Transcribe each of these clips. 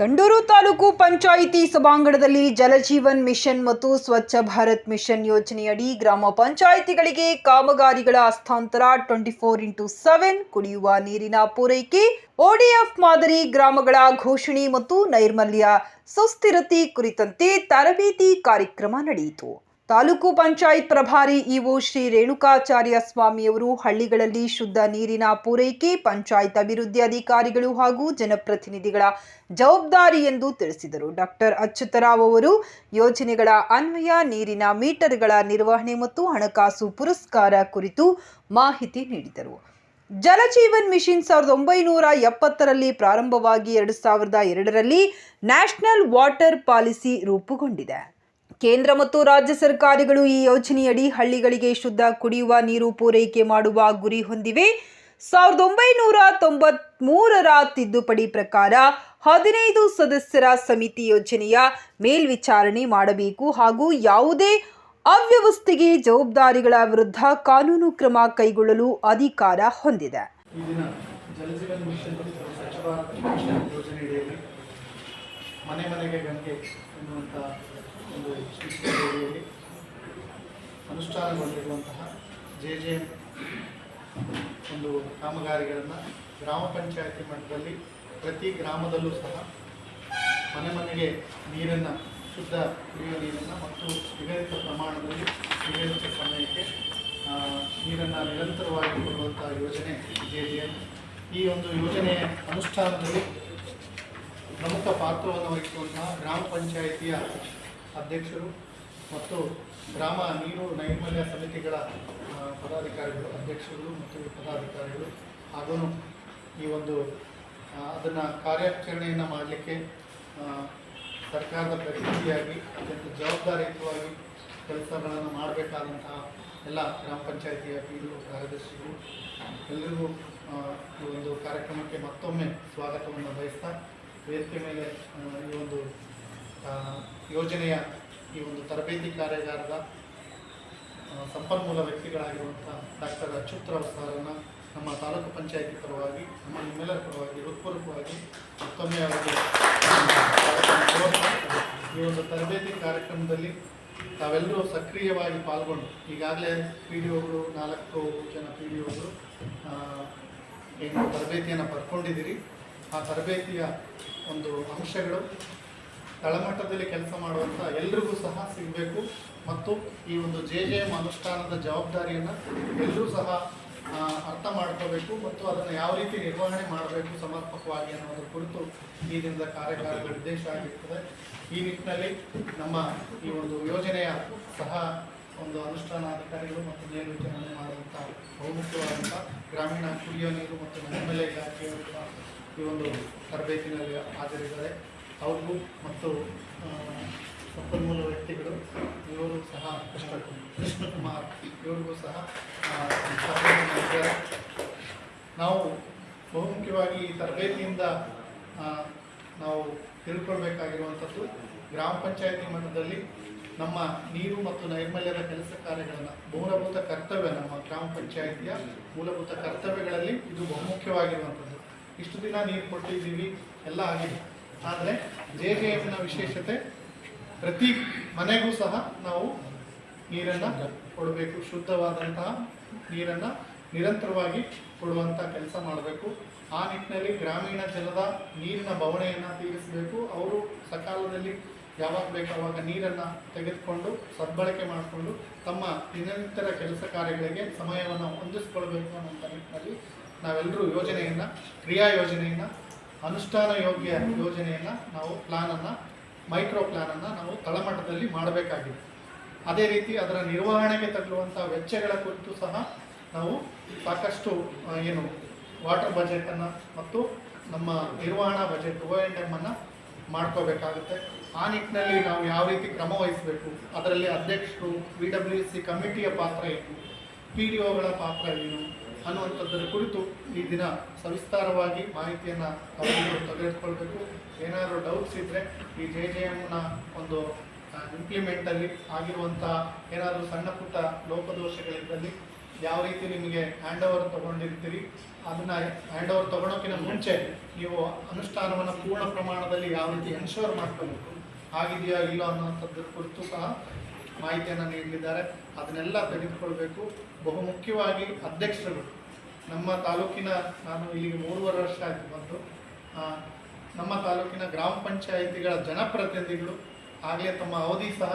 ಸಂಡೂರು ತಾಲೂಕು ಪಂಚಾಯಿತಿ ಸಭಾಂಗಣದಲ್ಲಿ ಜಲಜೀವನ್ ಮಿಷನ್ ಮತ್ತು ಸ್ವಚ್ಛ ಭಾರತ್ ಮಿಷನ್ ಯೋಜನೆಯಡಿ ಗ್ರಾಮ ಪಂಚಾಯಿತಿಗಳಿಗೆ ಕಾಮಗಾರಿಗಳ ಹಸ್ತಾಂತರ ಟ್ವೆಂಟಿ ಫೋರ್ ಇಂಟು ಸೆವೆನ್ ಕುಡಿಯುವ ನೀರಿನ ಪೂರೈಕೆ, ಒಡಿಎಫ್ ಮಾದರಿ ಗ್ರಾಮಗಳ ಘೋಷಣೆ ಮತ್ತು ನೈರ್ಮಲ್ಯ ಸುಸ್ಥಿರತೆ ಕುರಿತಂತೆ ತರಬೇತಿ ಕಾರ್ಯಕ್ರಮ ನಡೆಯಿತು. ತಾಲೂಕು ಪಂಚಾಯತ್ ಪ್ರಭಾರಿ ಇಒ ಶ್ರೀ ರೇಣುಕಾಚಾರ್ಯ ಸ್ವಾಮಿಯವರು ಹಳ್ಳಿಗಳಲ್ಲಿ ಶುದ್ಧ ನೀರಿನ ಪೂರೈಕೆ, ಪಂಚಾಯತ್ ಅಭಿವೃದ್ಧಿ ಅಧಿಕಾರಿಗಳು ಹಾಗೂ ಜನಪ್ರತಿನಿಧಿಗಳ ಜವಾಬ್ದಾರಿ ಎಂದು ತಿಳಿಸಿದರು. ಡಾಕ್ಟರ್ ಅಚ್ಯುತರಾವ್ ಅವರು ಯೋಜನೆಗಳ ಅನ್ವಯ, ನೀರಿನ ಮೀಟರ್ಗಳ ನಿರ್ವಹಣೆ ಮತ್ತು ಹಣಕಾಸು ಪುರಸ್ಕಾರ ಕುರಿತು ಮಾಹಿತಿ ನೀಡಿದರು. ಜಲಜೀವನ್ ಮಿಷನ್ ಸಾವಿರದ ಒಂಬೈನೂರ ಎಪ್ಪತ್ತರಲ್ಲಿ ಪ್ರಾರಂಭವಾಗಿ ಎರಡು ಸಾವಿರದ ಎರಡರಲ್ಲಿ ನ್ಯಾಷನಲ್ ವಾಟರ್ ಪಾಲಿಸಿ ರೂಪುಗೊಂಡಿದೆ. ಕೇಂದ್ರ ಮತ್ತು ರಾಜ್ಯ ಸರ್ಕಾರಗಳು ಈ ಯೋಜನೆಯಡಿ ಹಳ್ಳಿಗಳಿಗೆ ಶುದ್ಧ ಕುಡಿಯುವ ನೀರು ಪೂರೈಕೆ ಮಾಡುವ ಗುರಿ ಹೊಂದಿವೆ. ಸಾವಿರದ ಒಂಬೈನೂರ ತೊಂಬತ್ಮೂರರ ತಿದ್ದುಪಡಿ ಪ್ರಕಾರ ಹದಿನೈದು ಸದಸ್ಯರ ಸಮಿತಿ ಯೋಜನೆಯ ಮೇಲ್ವಿಚಾರಣೆ ಮಾಡಬೇಕು ಹಾಗೂ ಯಾವುದೇ ಅವ್ಯವಸ್ಥೆಗೆ ಜವಾಬ್ದಾರಿಗಳ ವಿರುದ್ಧ ಕಾನೂನು ಕ್ರಮ ಕೈಗೊಳ್ಳಲು ಅಧಿಕಾರ ಹೊಂದಿದೆ. ಮನೆ ಮನೆಗೆ ಗಂಗೆ ಎನ್ನುವಂಥ ಒಂದು ಶಿಕ್ಷಣದಲ್ಲಿ ಅನುಷ್ಠಾನಗೊಂಡಿರುವಂತಹ ಜೆ ಜೆ ಒಂದು ಕಾಮಗಾರಿಗಳನ್ನು ಗ್ರಾಮ ಪಂಚಾಯತಿ ಮಟ್ಟದಲ್ಲಿ ಪ್ರತಿ ಗ್ರಾಮದಲ್ಲೂ ಸಹ ಮನೆ ಮನೆಗೆ ನೀರನ್ನು, ಶುದ್ಧ ಕುಡಿಯುವ ನೀರನ್ನು ಮತ್ತು ನಿಗದಿತ ಪ್ರಮಾಣದಲ್ಲಿ ನಿಗದಿತ ಸಮಯಕ್ಕೆ ನೀರನ್ನು ನಿರಂತರವಾಗಿ ಕೊಡುವಂಥ ಯೋಜನೆ ಜೆ ಜೆ ಈ ಒಂದು ಯೋಜನೆಯ ಅನುಷ್ಠಾನದಲ್ಲಿ ಪ್ರಮುಖ ಪಾತ್ರವನ್ನು ವಹಿಸುವಂತಹ ಗ್ರಾಮ ಪಂಚಾಯಿತಿಯ ಅಧ್ಯಕ್ಷರು ಮತ್ತು ಗ್ರಾಮ ನೀರು ನೈರ್ಮಲ್ಯ ಸಮಿತಿಗಳ ಪದಾಧಿಕಾರಿಗಳು ಅಧ್ಯಕ್ಷರುಗಳು ಮತ್ತು ಪದಾಧಿಕಾರಿಗಳು ಹಾಗೂ ಈ ಒಂದು ಅದನ್ನು ಕಾರ್ಯಾಚರಣೆಯನ್ನು ಮಾಡಲಿಕ್ಕೆ ಸರ್ಕಾರದ ಪ್ರತಿನಿಧಿಯಾಗಿ ಅತ್ಯಂತ ಜವಾಬ್ದಾರಿಯುತವಾಗಿ ಕೆಲಸಗಳನ್ನು ಮಾಡಬೇಕಾದಂತಹ ಎಲ್ಲ ಗ್ರಾಮ ಪಂಚಾಯಿತಿಯ ಪೀಡು ಕಾರ್ಯದರ್ಶಿಗಳು ಎಲ್ಲರಿಗೂ ಈ ಒಂದು ಕಾರ್ಯಕ್ರಮಕ್ಕೆ ಮತ್ತೊಮ್ಮೆ ಸ್ವಾಗತವನ್ನು ಬಯಸ್ತಾ, ವೇದಿಕೆ ಮೇಲೆ ಈ ಒಂದು ಯೋಜನೆಯ ಈ ಒಂದು ತರಬೇತಿ ಕಾರ್ಯಾಗಾರದ ಸಂಪನ್ಮೂಲ ವ್ಯಕ್ತಿಗಳಾಗಿರುವಂಥ ಡಾಕ್ಟರ್ ಅಚ್ಯುತ್ರಾವ್ ಸಾರನ್ನು ನಮ್ಮ ತಾಲೂಕು ಪಂಚಾಯಿತಿ ಪರವಾಗಿ, ನಮ್ಮ ನಿಮ್ಮೆಲ್ಲರ ಪರವಾಗಿ ಹೃತ್ಪೂರ್ವಕವಾಗಿ ಮತ್ತೊಮ್ಮೆ ಅವರಿಗೆ ಈ ಒಂದು ತರಬೇತಿ ಕಾರ್ಯಕ್ರಮದಲ್ಲಿ ತಾವೆಲ್ಲರೂ ಸಕ್ರಿಯವಾಗಿ ಪಾಲ್ಗೊಂಡು, ಈಗಾಗಲೇ ಪಿ ಡಿ ಒಗಳು, ನಾಲ್ಕು ಜನ ಪಿ ಡಿ ಒಗಳು ಏನು ತರಬೇತಿಯನ್ನು ಪಡ್ಕೊಂಡಿದ್ದೀರಿ. ಆ ತರಬೇತಿಯ ಒಂದು ಅಂಶಗಳು ತಳಮಟ್ಟದಲ್ಲಿ ಕೆಲಸ ಮಾಡುವಂಥ ಎಲ್ರಿಗೂ ಸಹ ಸಿಗಬೇಕು. ಮತ್ತು ಈ ಒಂದು ಜೆ ಜೆ ಎಂ ಅನುಷ್ಠಾನದ ಜವಾಬ್ದಾರಿಯನ್ನು ಎಲ್ಲರೂ ಸಹ ಅರ್ಥ ಮಾಡ್ಕೋಬೇಕು ಮತ್ತು ಅದನ್ನು ಯಾವ ರೀತಿ ನಿರ್ವಹಣೆ ಮಾಡಬೇಕು ಸಮರ್ಪಕವಾಗಿ ಅನ್ನೋದ್ರ ಕುರಿತು ಈ ದಿನದ ಕಾರ್ಯಕಾರದ ಉದ್ದೇಶ ಆಗಿರ್ತದೆ. ಈ ನಿಟ್ಟಿನಲ್ಲಿ ನಮ್ಮ ಈ ಒಂದು ಯೋಜನೆಯ ಸಹ ಒಂದು ಅನುಷ್ಠಾನ ಅಧಿಕಾರಿಗಳು ಮತ್ತು ಮೇಲ್ವಿಚಾರಣೆ ಮಾಡುವಂಥ ಬಹುಮುಖ್ಯವಾದಂಥ ಗ್ರಾಮೀಣ ಕುಡಿಯುವ ನೀರು ಮತ್ತು ನೈರ್ಮಲ್ಯ ಇಲಾಖೆಯ ಈ ಒಂದು ತರಬೇತಿನಲ್ಲಿ ಹಾಜರಿದ್ದಾರೆ. ಅವ್ರಿಗೂ ಮತ್ತು ಸಂಪನ್ಮೂಲ ವ್ಯಕ್ತಿಗಳು, ಇವರು ಸಹ ಕೃಷ್ಣ ಕೃಷ್ಣಕುಮಾರ್ ಇವರಿಗೂ ಸಹ ನಾವು ಬಹುಮುಖ್ಯವಾಗಿ ಈ ತರಬೇತಿಯಿಂದ ನಾವು ತಿಳ್ಕೊಳ್ಬೇಕಾಗಿರುವಂಥದ್ದು ಗ್ರಾಮ ಪಂಚಾಯತಿ ಮಟ್ಟದಲ್ಲಿ ನಮ್ಮ ನೀರು ಮತ್ತು ನೈರ್ಮಲ್ಯದ ಕೆಲಸ ಕಾರ್ಯಗಳನ್ನು, ಮೂಲಭೂತ ಕರ್ತವ್ಯ ನಮ್ಮ ಗ್ರಾಮ ಪಂಚಾಯಿತಿಯ ಮೂಲಭೂತ ಕರ್ತವ್ಯಗಳಲ್ಲಿ ಇದು ಬಹುಮುಖ್ಯವಾಗಿರುವಂಥದ್ದು. ಇಷ್ಟು ದಿನ ನೀರು ಕೊಟ್ಟಿದ್ದೀವಿ, ಎಲ್ಲ ಆಗಿದೆ. ಆದರೆ ಜೆ ಜೆ ಎಫ್ನ ವಿಶೇಷತೆ ಪ್ರತಿ ಮನೆಗೂ ಸಹ ನಾವು ನೀರನ್ನು ಕೊಡಬೇಕು, ಶುದ್ಧವಾದಂತಹ ನೀರನ್ನು ನಿರಂತರವಾಗಿ ಕೊಡುವಂಥ ಕೆಲಸ ಮಾಡಬೇಕು. ಆ ನಿಟ್ಟಿನಲ್ಲಿ ಗ್ರಾಮೀಣ ಜನದ ನೀರಿನ ಬವಣೆಯನ್ನು ತೀರಿಸಬೇಕು. ಅವರು ಸಕಾಲದಲ್ಲಿ ಯಾವಾಗ ಬೇಕು ನೀರನ್ನು ತೆಗೆದುಕೊಂಡು, ಸದ್ಬಳಕೆ ಮಾಡಿಕೊಂಡು ತಮ್ಮ ನಿರಂತರ ಕೆಲಸ ಕಾರ್ಯಗಳಿಗೆ ಸಮಯವನ್ನು ಹೊಂದಿಸ್ಕೊಳ್ಬೇಕು ಅನ್ನೋಂಥ ನಿಟ್ಟಿನಲ್ಲಿ ನಾವೆಲ್ಲರೂ ಯೋಜನೆಯನ್ನು, ಕ್ರಿಯಾ ಯೋಜನೆಯನ್ನು ಅನುಷ್ಠಾನ ಯೋಗ್ಯ ಯೋಜನೆಯನ್ನು ನಾವು ಪ್ಲಾನನ್ನು ಮೈಕ್ರೋ ಪ್ಲಾನನ್ನು ನಾವು ತಳಮಟ್ಟದಲ್ಲಿ ಮಾಡಬೇಕಾಗಿದೆ. ಅದೇ ರೀತಿ ಅದರ ನಿರ್ವಹಣೆಗೆ ತಗಲುವಂಥ ವೆಚ್ಚಗಳ ಕುರಿತು ಸಹ ನಾವು ಸಾಕಷ್ಟು ಏನು ವಾಟರ್ ಬಜೆಟನ್ನು ಮತ್ತು ನಮ್ಮ ನಿರ್ವಹಣಾ ಬಜೆಟ್ ಒ ಎಂಡ್ ಎಮ್ಮನ್ನು ಮಾಡ್ಕೋಬೇಕಾಗುತ್ತೆ. ಆ ನಿಟ್ಟಿನಲ್ಲಿ ನಾವು ಯಾವ ರೀತಿ ಕ್ರಮ ವಹಿಸಬೇಕು, ಅದರಲ್ಲಿ ಅಧ್ಯಕ್ಷರು ಬಿ ಡಬ್ಲ್ಯೂ ಸಿ ಕಮಿಟಿಯ ಪಾತ್ರ ಏನು ಪಿ ಡಿ ಒಗಳ ಪಾತ್ರ ಏನು ಅನ್ನುವಂಥದ್ದರ ಕುರಿತು ಈ ದಿನ ಸವಿಸ್ತಾರವಾಗಿ ಮಾಹಿತಿಯನ್ನು ತಗೊಂಡು ತೆಗೆದುಕೊಳ್ಬೇಕು. ಏನಾದರೂ ಡೌಟ್ಸ್ ಇದ್ದರೆ ಈ ಜೆ ಜೆ ಎಮ್ನ ಒಂದು ಇಂಪ್ಲಿಮೆಂಟಲ್ಲಿ ಆಗಿರುವಂಥ ಏನಾದರೂ ಸಣ್ಣ ಪುಟ್ಟ ಲೋಪದೋಷಗಳಿದ್ದಲ್ಲಿ ಯಾವ ರೀತಿ ನಿಮಗೆ ಹ್ಯಾಂಡ್ ಓವರ್ ತೊಗೊಂಡಿರ್ತೀರಿ, ಅದನ್ನು ಹ್ಯಾಂಡ್ ಓವರ್ ತೊಗೊಳೋಕ್ಕಿಂತ ಮುಂಚೆ ನೀವು ಅನುಷ್ಠಾನವನ್ನು ಪೂರ್ಣ ಪ್ರಮಾಣದಲ್ಲಿ ಯಾವ ರೀತಿ ಎನ್ಶೋರ್ ಮಾಡ್ಕೋಬೇಕು ಆಗಿದೆಯಾ ಇಲ್ಲ ಅನ್ನೋಂಥದ್ರ ಕುರಿತು ಸಹ ಮಾಹಿತಿಯನ್ನು ನೀಡಲಿದ್ದಾರೆ ಅದನ್ನೆಲ್ಲ ತೆಗೆದುಕೊಳ್ಬೇಕು. ಬಹುಮುಖ್ಯವಾಗಿ ಅಧ್ಯಕ್ಷರು. ನಮ್ಮ ತಾಲೂಕಿನ ನಾನು ಇಲ್ಲಿಗೆ ಮೂರುವರೆ ವರ್ಷ ಆಯಿತು ಬಂದು. ನಮ್ಮ ತಾಲೂಕಿನ ಗ್ರಾಮ ಪಂಚಾಯಿತಿಗಳ ಜನಪ್ರತಿನಿಧಿಗಳು ಆಗಲೇ ತಮ್ಮ ಅವಧಿ ಸಹ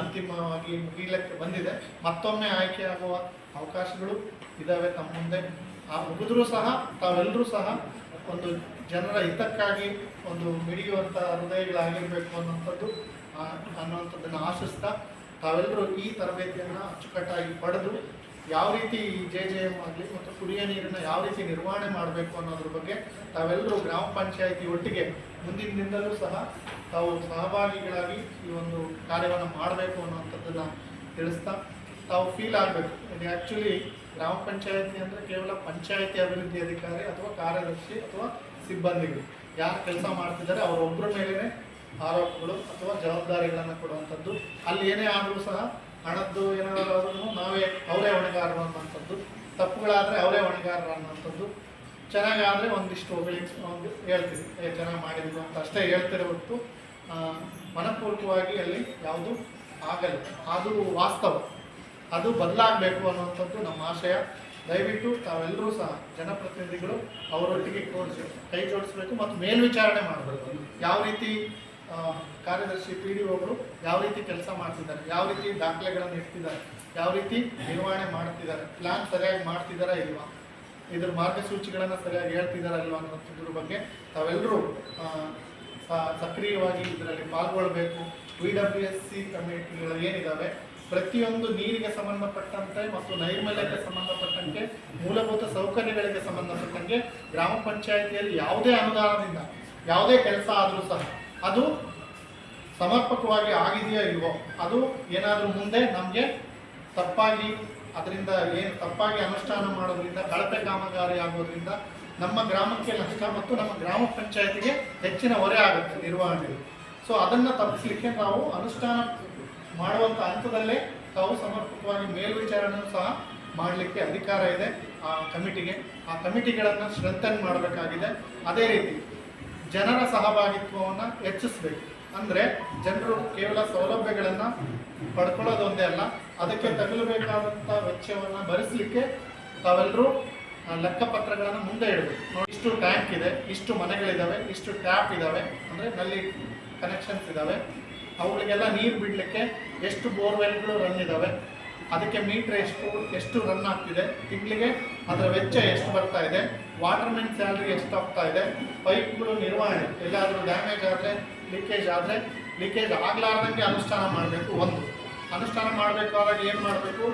ಅಂತಿಮವಾಗಿ ಮುಗಿಲಕ್ಕೆ ಬಂದಿದೆ. ಮತ್ತೊಮ್ಮೆ ಆಯ್ಕೆಯಾಗುವ ಅವಕಾಶಗಳು ಇದ್ದಾವೆ ತಮ್ಮ ಮುಂದೆ. ಆ ಮುಗಿದ್ರೂ ಸಹ ತಾವೆಲ್ಲರೂ ಸಹ ಒಂದು ಜನರ ಹಿತಕ್ಕಾಗಿ ಒಂದು ಮಿಡಿಯುವಂಥ ಹೃದಯಗಳಾಗಿರಬೇಕು ಅನ್ನೋಂಥದ್ದು ಅನ್ನುವಂಥದ್ದನ್ನು ಆಶಿಸ್ತಾ ತಾವೆಲ್ಲರೂ ಈ ತರಬೇತಿಯನ್ನು ಅಚ್ಚುಕಟ್ಟಾಗಿ ಪಡೆದು ಯಾವ ರೀತಿ ಜೆ ಜೆ ಎಂ ಆಗಲಿ ಮತ್ತು ಕುಡಿಯ ನೀರನ್ನು ಯಾವ ರೀತಿ ನಿರ್ವಹಣೆ ಮಾಡಬೇಕು ಅನ್ನೋದ್ರ ಬಗ್ಗೆ ತಾವೆಲ್ಲರೂ ಗ್ರಾಮ ಪಂಚಾಯಿತಿ ಒಟ್ಟಿಗೆ ಮುಂದಿನ ಸಹ ತಾವು ಸಹಭಾಗಿಗಳಾಗಿ ಈ ಒಂದು ಕಾರ್ಯವನ್ನು ಮಾಡಬೇಕು ಅನ್ನುವಂಥದ್ದನ್ನು ತಿಳಿಸ್ತಾ ತಾವು ಫೀಲ್ ಆಗಬೇಕು. ಇದು ಆ್ಯಕ್ಚುಲಿ ಗ್ರಾಮ ಪಂಚಾಯಿತಿ ಅಂದರೆ ಕೇವಲ ಪಂಚಾಯಿತಿ ಅಭಿವೃದ್ಧಿ ಅಧಿಕಾರಿ ಅಥವಾ ಕಾರ್ಯದರ್ಶಿ ಅಥವಾ ಸಿಬ್ಬಂದಿಗಳು. ಯಾರು ಕೆಲಸ ಮಾಡ್ತಿದ್ದಾರೆ ಅವರೊಬ್ಬರ ಮೇಲೇ ಆರೋಪಗಳು ಅಥವಾ ಜವಾಬ್ದಾರಿಗಳನ್ನು ಕೊಡುವಂಥದ್ದು. ಅಲ್ಲಿ ಏನೇ ಆದರೂ ಸಹ ಹಣದ್ದು ಏನಾದರೂ ನಾವೇ ಅವರೇ ಹೊಣೆಗಾರರು ಅನ್ನುವಂಥದ್ದು. ತಪ್ಪುಗಳಾದರೆ ಅವರೇ ಹೊಣೆಗಾರರು ಅನ್ನುವಂಥದ್ದು. ಚೆನ್ನಾಗಾದರೆ ಒಂದಿಷ್ಟು ಹೊಗಳಿ ಒಂದು ಹೇಳ್ತೀವಿ. ಏ ಚೆನ್ನಾಗಿ ಮಾಡಿದ್ರು ಅಂತ ಅಷ್ಟೇ ಹೇಳ್ತಿರೋ ಹೊರತು ಆ, ಮನಪೂರ್ವಕವಾಗಿ ಅಲ್ಲಿ ಯಾವುದು ಆಗಲ್ಲ. ಅದು ವಾಸ್ತವ. ಅದು ಬದಲಾಗಬೇಕು ಅನ್ನುವಂಥದ್ದು ನಮ್ಮ ಆಶಯ. ದಯವಿಟ್ಟು ತಾವೆಲ್ಲರೂ ಸಹ ಜನಪ್ರತಿನಿಧಿಗಳು ಅವರೊಟ್ಟಿಗೆ ಕೂಡಿಸಿ ಕೈ ಜೋಡಿಸ್ಬೇಕು ಮತ್ತು ಮೇಲ್ವಿಚಾರಣೆ ಮಾಡಬೇಕು. ಯಾವ ರೀತಿ ಕಾರ್ಯದರ್ಶಿ ಪಿ ಡಿ ಒಬ್ಬರು ಯಾವ ರೀತಿ ಕೆಲಸ ಮಾಡ್ತಿದ್ದಾರೆ, ಯಾವ ರೀತಿ ದಾಖಲೆಗಳನ್ನು ಇಡ್ತಿದ್ದಾರೆ, ಯಾವ ರೀತಿ ನಿರ್ವಹಣೆ ಮಾಡ್ತಿದ್ದಾರೆ ಪ್ಲಾನ್ ಸರಿಯಾಗಿ ಮಾಡ್ತಿದ್ದಾರಾ ಇಲ್ವಾ? ಇದ್ರ ಮಾರ್ಗಸೂಚಿಗಳನ್ನು ಸರಿಯಾಗಿ ಹೇಳ್ತಿದ್ದಾರಾ ಇಲ್ವಾ ಅನ್ನೋದ್ರ ಬಗ್ಗೆ ತಾವೆಲ್ಲರೂ ಸಕ್ರಿಯವಾಗಿ ಇದರಲ್ಲಿ ಪಾಲ್ಗೊಳ್ಬೇಕು. ವಿ ಡಬ್ಲ್ಯೂ ಎಸ್ ಸಿ ಕಮಿಟಿಗಳು ಏನಿದ್ದಾವೆ ಪ್ರತಿಯೊಂದು ನೀರಿಗೆ ಸಂಬಂಧಪಟ್ಟಂತೆ ಮತ್ತು ನೈರ್ಮಲ್ಯಕ್ಕೆ ಸಂಬಂಧಪಟ್ಟಂತೆ, ಮೂಲಭೂತ ಸೌಕರ್ಯಗಳಿಗೆ ಸಂಬಂಧಪಟ್ಟಂತೆ ಗ್ರಾಮ ಪಂಚಾಯಿತಿಯಲ್ಲಿ ಯಾವುದೇ ಅನುದಾನದಿಂದ, ಯಾವುದೇ ಕೆಲಸ ಆದರೂ ಸಹ ಅದು ಸಮರ್ಪಕವಾಗಿ ಆಗಿದೆಯಾ ಇಲ್ವೋ, ಅದು ಏನಾದರೂ ಮುಂದೆ ನಮಗೆ ತಪ್ಪಾಗಿ, ಅದರಿಂದ ಏನು ತಪ್ಪಾಗಿ ಅನುಷ್ಠಾನ ಮಾಡೋದ್ರಿಂದ, ಕಳಪೆ ಕಾಮಗಾರಿ ಆಗೋದ್ರಿಂದ ನಮ್ಮ ಗ್ರಾಮಕ್ಕೆ ನಷ್ಟ ಮತ್ತು ನಮ್ಮ ಗ್ರಾಮ ಪಂಚಾಯತಿಗೆ ಹೆಚ್ಚಿನ ಹೊರೆ ಆಗುತ್ತೆ ನಿರ್ವಹಣೆ. ಸೊ ಅದನ್ನು ತಪ್ಪಿಸಲಿಕ್ಕೆ ನಾವು ಅನುಷ್ಠಾನ ಮಾಡುವಂಥ ಹಂತದಲ್ಲೇ ತಾವು ಸಮರ್ಪಕವಾಗಿ ಮೇಲ್ವಿಚಾರಣೆಯೂ ಸಹ ಮಾಡಲಿಕ್ಕೆ ಅಧಿಕಾರ ಇದೆ ಆ ಕಮಿಟಿಗೆ. ಆ ಕಮಿಟಿಗಳನ್ನು ಸ್ಟ್ರೆಂಥನ್ ಮಾಡಬೇಕಾಗಿದೆ. ಅದೇ ರೀತಿ ಜನರ ಸಹಭಾಗಿತ್ವವನ್ನು ಹೆಚ್ಚಿಸಬೇಕು. ಅಂದರೆ ಜನರು ಕೇವಲ ಸೌಲಭ್ಯಗಳನ್ನು ಪಡ್ಕೊಳ್ಳೋದೊಂದೇ ಅಲ್ಲ, ಅದಕ್ಕೆ ತಗಲಬೇಕಾದಂಥ ವೆಚ್ಚವನ್ನು ಭರಿಸಲಿಕ್ಕೆ ತಾವೆಲ್ಲರೂ ಲೆಕ್ಕಪತ್ರಗಳನ್ನು ಮುಂದೆ ಇಡಬೇಕು. ಇಷ್ಟು ಟ್ಯಾಂಕ್ ಇದೆ, ಇಷ್ಟು ಮನೆಗಳಿದ್ದಾವೆ ಇಷ್ಟು ಟ್ಯಾಪ್ ಇದ್ದಾವೆ ಅಂದರೆ ನಲ್ಲಿ ಕನೆಕ್ಷನ್ಸ್ ಇದ್ದಾವೆ ಅವುಗಳಿಗೆಲ್ಲ ನೀರು ಬಿಡಲಿಕ್ಕೆ ಎಷ್ಟು ಬೋರ್ವೆಲ್ಗಳು ರನ್ ಇದ್ದಾವೆ ಅದಕ್ಕೆ ಮೀಟ್ರ್ ಎಷ್ಟು ಎಷ್ಟು ರನ್ ಆಗ್ತಿದೆ, ತಿಂಗಳಿಗೆ ಅದರ ವೆಚ್ಚ ಎಷ್ಟು ಬರ್ತಾ ಇದೆ ವಾಟರ್ಮೆನ್ ಸ್ಯಾಲ್ರಿ ಎಷ್ಟು ಹೋಗ್ತಾ ಇದೆ? ಪೈಪ್ಗಳು ನಿರ್ವಹಣೆ, ಎಲ್ಲಾದರೂ ಡ್ಯಾಮೇಜ್ ಆದರೆ ಲೀಕೇಜ್ ಆದರೆ ಲೀಕೇಜ್ ಆಗಲಾರ್ದಂಗೆ ಅನುಷ್ಠಾನ ಮಾಡಬೇಕು, ಒಂದು. ಅನುಷ್ಠಾನ ಮಾಡಬೇಕಾದಾಗ ಏನು ಮಾಡಬೇಕು?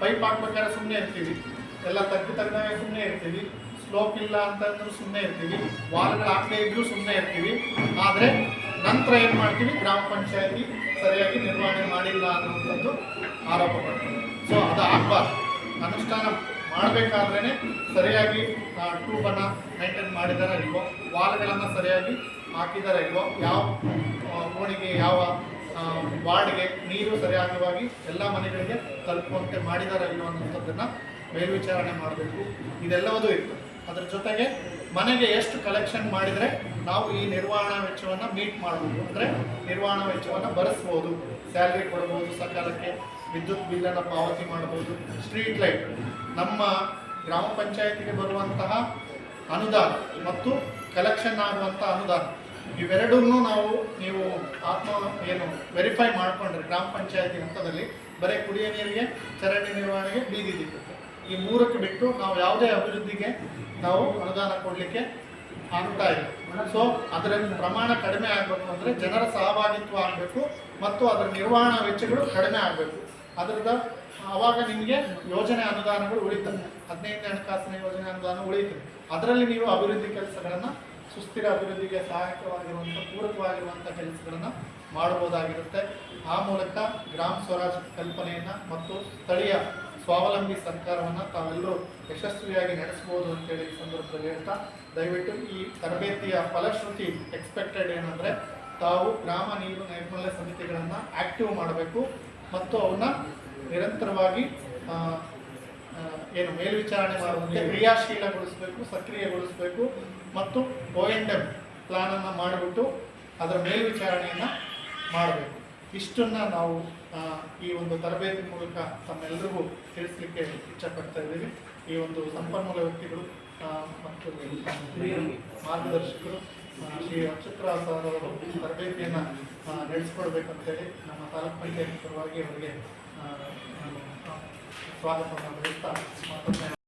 ಪೈಪ್ ಹಾಕ್ಬೇಕಾದ್ರೆ ಸುಮ್ಮನೆ ಇರ್ತೀವಿ. ಎಲ್ಲ ತಗ್ಗು ತಗ್ದಾಗ ಸುಮ್ಮನೆ ಇರ್ತೀವಿ. ಸ್ಲೋಪ್ ಇಲ್ಲ ಅಂತಂದ್ರೂ ಸುಮ್ಮನೆ ಇರ್ತೀವಿ. ವಾಲ್ಗಳು ಹಾಕದೇ ಇದ್ರೂ ಸುಮ್ಮನೆ ಇರ್ತೀವಿ. ಆದರೆ ನಂತರ ಏನು ಮಾಡ್ತೀವಿ? ಗ್ರಾಮ ಪಂಚಾಯತಿ ಸರಿಯಾಗಿ ನಿರ್ವಹಣೆ ಮಾಡಿಲ್ಲ ಅನ್ನುವಂಥದ್ದು ಆರೋಪ ಪಡ್ತೀವಿ ಸೊ ಅದು ಆಗಬಾರ್ದು ಅನುಷ್ಠಾನ ಮಾಡಬೇಕಾದ್ರೇ ಸರಿಯಾಗಿ ಟ್ಯೂಬನ್ನು ಮೇಂಟೈನ್ ಮಾಡಿದ್ದಾರೆ ಇಲ್ವೋ? ವಾಲ್ಗಳನ್ನು ಸರಿಯಾಗಿ ಹಾಕಿದ್ದಾರೆ ಇಲ್ವೋ? ಯಾವ ಕೋಣಿಗೆ ಯಾವ ವಾರ್ಡ್ಗೆ ನೀರು ಸರಿಯಾಗಿವಾಗಿ ಎಲ್ಲ ಮನೆಗಳಿಗೆ ತಲುಪುವಂತೆ ಮಾಡಿದ್ದಾರೆ ಇಲ್ವೋ ಅನ್ನೋಂಥದ್ದನ್ನು ಮೇಲ್ವಿಚಾರಣೆ ಮಾಡಬೇಕು. ಇದೆಲ್ಲವೂ ಇತ್ತು. ಅದರ ಜೊತೆಗೆ ಮನೆಗೆ ಎಷ್ಟು ಕಲೆಕ್ಷನ್ ಮಾಡಿದರೆ ನಾವು ಈ ನಿರ್ವಹಣಾ ವೆಚ್ಚವನ್ನು ಮೀಟ್ ಮಾಡ್ಬೋದು. ಅಂದರೆ ನಿರ್ವಹಣಾ ವೆಚ್ಚವನ್ನು ಭರಿಸ್ಬೋದು. ಸ್ಯಾಲ್ರಿ ಕೊಡ್ಬೋದು, ಸಕಾಲಕ್ಕೆ. ವಿದ್ಯುತ್ ಬಿಲ್ಲನ್ನು ಪಾವತಿ ಮಾಡ್ಬೋದು ಸ್ಟ್ರೀಟ್ ಲೈಟ್ ನಮ್ಮ ಗ್ರಾಮ ಪಂಚಾಯತಿಗೆ ಬರುವಂತಹ ಅನುದಾನ ಮತ್ತು ಕಲೆಕ್ಷನ್ ಆಗುವಂಥ ಅನುದಾನ. ಇವೆರಡನ್ನೂ ನಾವು, ನೀವು ಆತ್ಮ ಏನು ವೆರಿಫೈ ಮಾಡಿಕೊಂಡ್ರೆ ಗ್ರಾಮ ಪಂಚಾಯತಿ ಹಂತದಲ್ಲಿ ಬರೀ ಕುಡಿಯ ನೀರಿಗೆ, ಚರಂಡಿ ನಿರ್ವಹಣೆಗೆ ಬೀದಿ ದೀಪಕ್ಕೆ. ಈ ಮೂರಕ್ಕೆ ಬಿಟ್ಟು ನಾವು ಯಾವುದೇ ಅಭಿವೃದ್ಧಿಗೆ ನಾವು ಅನುದಾನ ಕೊಡಲಿಕ್ಕೆ ಆಗ್ತಾ ಇಲ್ಲ. ಸೊ ಅದರ ಪ್ರಮಾಣ ಕಡಿಮೆ ಆಗಬೇಕು ಅಂದರೆ ಜನರ ಸಹಭಾಗಿತ್ವ ಆಗಬೇಕು ಮತ್ತು ಅದರ ನಿರ್ವಹಣಾ ವೆಚ್ಚಗಳು ಕಡಿಮೆ ಆಗಬೇಕು. ಅದರದ ಆವಾಗ ನಿಮಗೆ ಯೋಜನೆ ಅನುದಾನಗಳು ಉಳಿತವೆ. ಹದಿನೈದನೇ ಹಣಕಾಸಿನ ಯೋಜನೆ ಅನುದಾನ ಉಳಿತದೆ. ಅದರಲ್ಲಿ ನೀವು ಅಭಿವೃದ್ಧಿ ಕೆಲಸಗಳನ್ನು, ಸುಸ್ಥಿರ ಅಭಿವೃದ್ಧಿಗೆ ಸಹಾಯಕವಾಗಿರುವಂಥ, ಪೂರಕವಾಗಿರುವಂಥ ಕೆಲಸಗಳನ್ನು ಮಾಡಬಹುದಾಗಿರುತ್ತೆ. ಆ ಮೂಲಕ ಗ್ರಾಮ ಸ್ವರಾಜ್ ಕಲ್ಪನೆಯನ್ನು ಮತ್ತು ಸ್ಥಳೀಯ ಸ್ವಾವಲಂಬಿ ಸರ್ಕಾರವನ್ನು ತಾವೆಲ್ಲರೂ ಯಶಸ್ವಿಯಾಗಿ ನಡೆಸಬಹುದು ಅಂತೇಳಿ ಈ ಸಂದರ್ಭದಲ್ಲಿ ಹೇಳ್ತಾ, ದಯವಿಟ್ಟು ಈ ತರಬೇತಿಯ ಫಲಶ್ರುತಿ ಎಕ್ಸ್ಪೆಕ್ಟೆಡ್ ಏನಂದರೆ ತಾವು ಗ್ರಾಮ ನೀರು ನೈರ್ಮಲ್ಯ ಸಮಿತಿಗಳನ್ನು ಆಕ್ಟಿವ್ ಮಾಡಬೇಕು. ಮತ್ತು ಅವನ್ನ ನಿರಂತರವಾಗಿ ಏನು ಮೇಲ್ವಿಚಾರಣೆ ಮಾಡುವಂತೆ ಕ್ರಿಯಾಶೀಲಗೊಳಿಸಬೇಕು, ಸಕ್ರಿಯಗೊಳಿಸಬೇಕು ಮತ್ತು ಒ ಎನ್ ಎಂ ಪ್ಲಾನನ್ನು ಮಾಡಿಬಿಟ್ಟು ಅದರ ಮೇಲ್ವಿಚಾರಣೆಯನ್ನು ಮಾಡಬೇಕು. ಇಷ್ಟನ್ನು ನಾವು ಈ ಒಂದು ತರಬೇತಿ ಮೂಲಕ ತಮ್ಮೆಲ್ಲರಿಗೂ ತಿಳಿಸ್ಲಿಕ್ಕೆ ಇಚ್ಛಪಡ್ತಾ ಇದ್ದೀವಿ. ಈ ಒಂದು ಸಂಪನ್ಮೂಲ ವ್ಯಕ್ತಿಗಳು ಮತ್ತು ಮಾರ್ಗದರ್ಶಕರು ಶ್ರೀ ನಕ್ಷತ್ರ ಸರ್ ಅವರು ತರಬೇತಿಯನ್ನು ನಡೆಸ್ಕೊಡ್ಬೇಕಂತೇಳಿ ನಮ್ಮ ತಾಲೂಕ್ ಪಂಚಾಯತ್ ಪರವಾಗಿ ಅವರಿಗೆ ಸ್ವಾಗತವನ್ನು ಬಯಸ್ತಾ ಮತ್ತೊಮ್ಮೆ